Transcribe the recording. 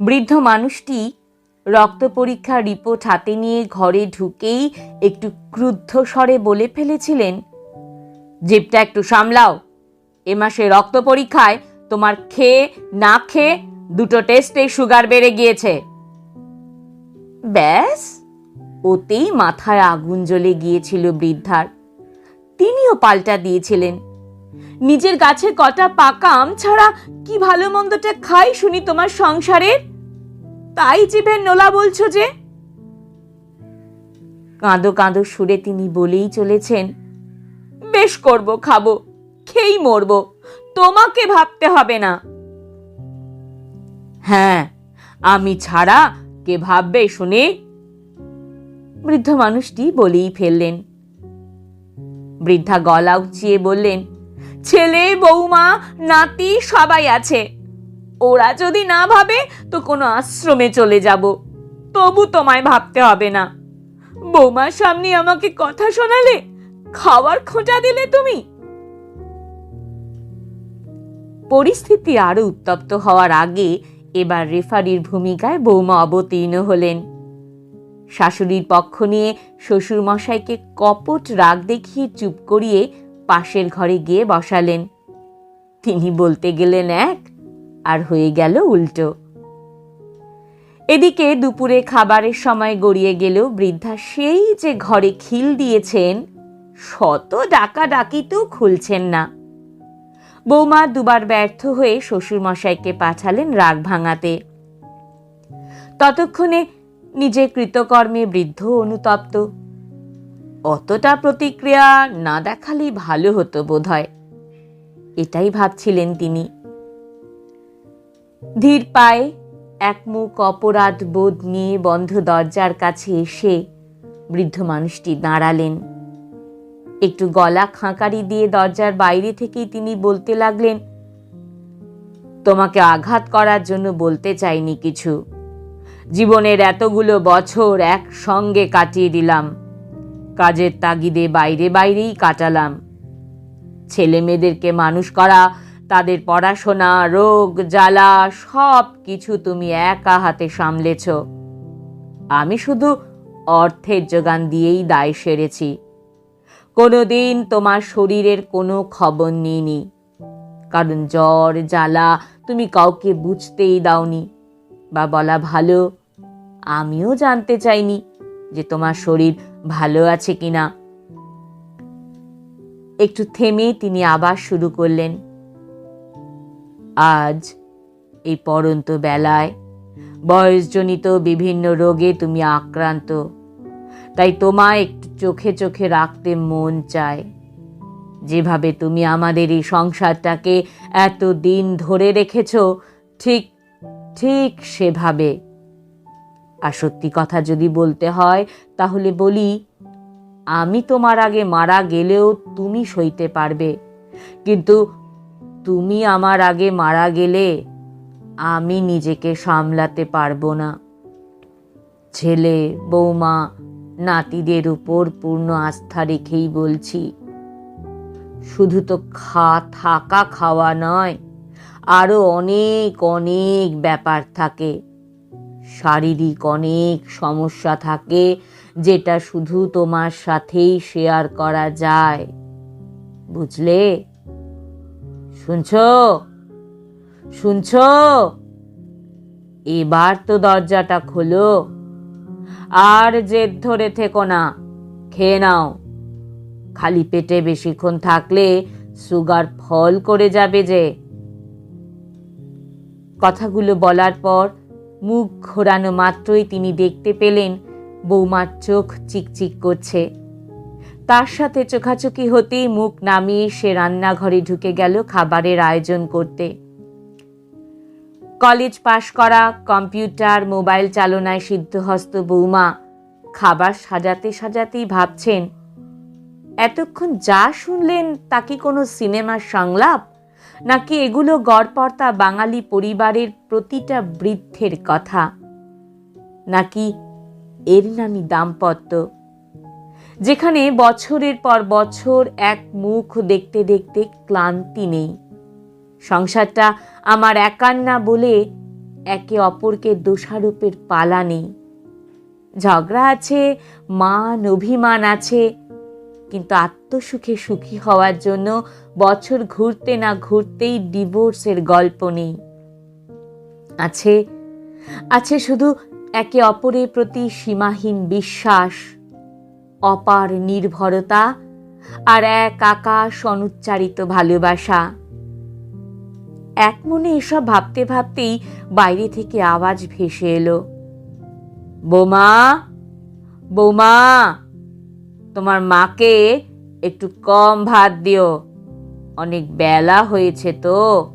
বৃদ্ধ মানুষটি রক্ত পরীক্ষার রিপোর্ট হাতে নিয়ে ঘরে ঢুকেই একটু ক্রুদ্ধ স্বরে বলে ফেলেছিলেন, জিপটা একটু সামলাও। এ মাসে রক্ত পরীক্ষায় তোমার খেয়ে, না খেয়ে দুটো টেস্টে সুগার বেড়ে গিয়েছে। ব্যাস, ওতেই মাথায় আগুন জ্বলে গিয়েছিল বৃদ্ধার। তিনিও পাল্টা দিয়েছিলেন, নিজের গাছে কটা পাকা আম ছাড়া কি ভালো মন্দটা খাই শুনি তোমার সংসারের? তাই জিভের নোলা বলছো যে? কাঁদো কাঁদো সুরে তিনি বলেই চলেছেন, বেশ করব, খাব, খেয়েই মরবো, তোমাকে ভাবতে হবে না। হ্যাঁ আমি ছাড়া কে ভাববে শুনে? বৃদ্ধ মানুষটি বলেই ফেললেন। বৃদ্ধা গলা উঁচিয়ে বললেন, ছেলে, বৌমা, নাতি সবাই আছে। ওরা যদি না ভাবে, তো কোনো আশ্রমে চলে যাব। তবু তোমায় ভাবতে হবে না। বৌমার সামনে আমাকে কথা শোনালে, খাওয়ার খোঁজা দিলে তুমি। পরিস্থিতি আরও উত্তপ্ত হওয়ার আগে এবার রেফারির ভূমিকায় বৌমা অবতীর্ণ হলেন। শাশুড়ির পক্ষ নিয়ে শ্বশুর মশাইকে কপট রাগ দেখিয়ে চুপ করিয়ে পাশের ঘরে গিয়ে বসালেন। তিনি বলতে গেলেন, এক আর হয়ে গেল উল্টো। এদিকে দুপুরে খাবারের সময় গড়িয়ে গেলেও বৃদ্ধা সেই যে ঘরে খিল দিয়েছেন, শত ডাকা ডাকিতেও খুলছেন না। বৌমা দুবার ব্যর্থ হয়ে শ্বশুরমশাইকে পাঠালেন রাগ ভাঙাতে। ততক্ষণে নিজের কৃতকর্মে বৃদ্ধ অনুতপ্ত। অতটা প্রতিক্রিয়া না দেখালেই ভালো হতো বোধহয়। এটাই ভাবছিলেন তিনি। ধীর পায়ে এক মুখ অপরাধ বোধ নিয়ে বন্ধ দরজার কাছে এসে বৃদ্ধ মানুষটি দাঁড়ালেন। একটু গলা খাঁকারি দিয়ে দরজার বাইরে থেকেই তিনি বলতে লাগলেন, তোমাকে আঘাত করার জন্য বলতে চাইনি কিছু। জীবনের এতগুলো বছর একসঙ্গে কাটিয়ে দিলাম। কাজের তাগিদে বাইরে বাইরেই কাটালাম। ছেলে মেয়েদেরকে মানুষ করা তাদের পড়াশোনা, রোগ, জ্বালা, সব কিছু তুমি একা হাতে সামলেছ। আমি শুধু অর্থের যোগান দিয়েই দায় সেরেছি। কোনোদিন তোমার শরীরের কোনো খবর নিইনি। কারণ জ্বর, জ্বালা তুমি কাউকে বুঝতেই দাওনি। বা বলা ভালো, আমিও জানতে চাইনি যে তোমার শরীর ভালো আছে কিনা। একটু থেমে তিনি আবার শুরু করলেন। আজ এই পরন্ত বেলায় বয়সজনিত বিভিন্ন রোগে তুমি আক্রান্ত। তাই তোমায় একটু চোখে চোখে রাখতে মন চায়। যেভাবে তুমি আমাদের এই সংসারটাকে এত দিন ধরে রেখেছ, ঠিক ঠিক সেভাবে। আর সত্যি কথা যদি বলতে হয়, তাহলে বলি, আমি তোমার আগে মারা গেলেও তুমি সইতে পারবে। কিন্তু তুমি আমার আগে মারা গেলে আমি নিজেকে সামলাতে পারব না। ছেলে, বৌমা, নাতিদের উপর পূর্ণ আস্থা রেখেই বলছি, শুধু তো খা, থাকা, খাওয়া নয় আরও অনেক অনেক ব্যাপার থাকে। শারীরিক অনেক সমস্যা থাকে যেটা শুধু তোমার সাথেই শেয়ার করা যায়। বুঝলে? শুনছ? শুনছ? এবার তো দরজাটা খোলো। আর জেদ ধরে থেকো না, খেয়ে নাও। খালি পেটে বেশিক্ষণ থাকলে সুগার ফল করে যাবে যে। কথাগুলো বলার পর মুখ ঘোরানো মাত্রই তিনি দেখতে পেলেন বৌমার চোখ চিকচিক করছে। তার সাথে চোখাচোখি হতেই মুখ নামিয়ে সে রান্নাঘরে ঢুকে গেল খাবারের আয়োজন করতে। কলেজ পাশ করা, কম্পিউটার, মোবাইল চালনায় সিদ্ধহস্ত বৌমা খাবার সাজাতে সাজাতেই ভাবছেন, এতক্ষণ যা শুনলেন তা কি কোনো সিনেমার সংলাপ? নাকি এগুলো গড়পর্তা বাঙালি পরিবারের প্রতিটা বৃদ্ধের কথা? নাকি এর নামই দাম্পত্য? যেখানে বছরের পর বছর এক মুখ দেখতে দেখতে ক্লান্তি নেই। সংসারটা আমার একার না বলে একে অপরকে দোষারূপের পালা নেই। ঝগড়া আছে, মান অভিমান আছে, কিন্তু আত্মসুখে সুখী হওয়ার জন্য বছর ঘুরতে না ঘুরতেই ডিভোর্সের গল্প নেই। আছে আছে শুধু একে অপরের প্রতি সীমাহীন বিশ্বাস। অপার নির্ভরতা আর এক আকাশ অনুচ্চারিত ভালোবাসা। এক মনে এসব ভাবতে ভাবতেই বাইরে থেকে আওয়াজ ভেসে এলো। বোমা, বৌমা, তোমার মাকে একটু কম ভাত দিও। অনেক বেলা হয়েছে তো।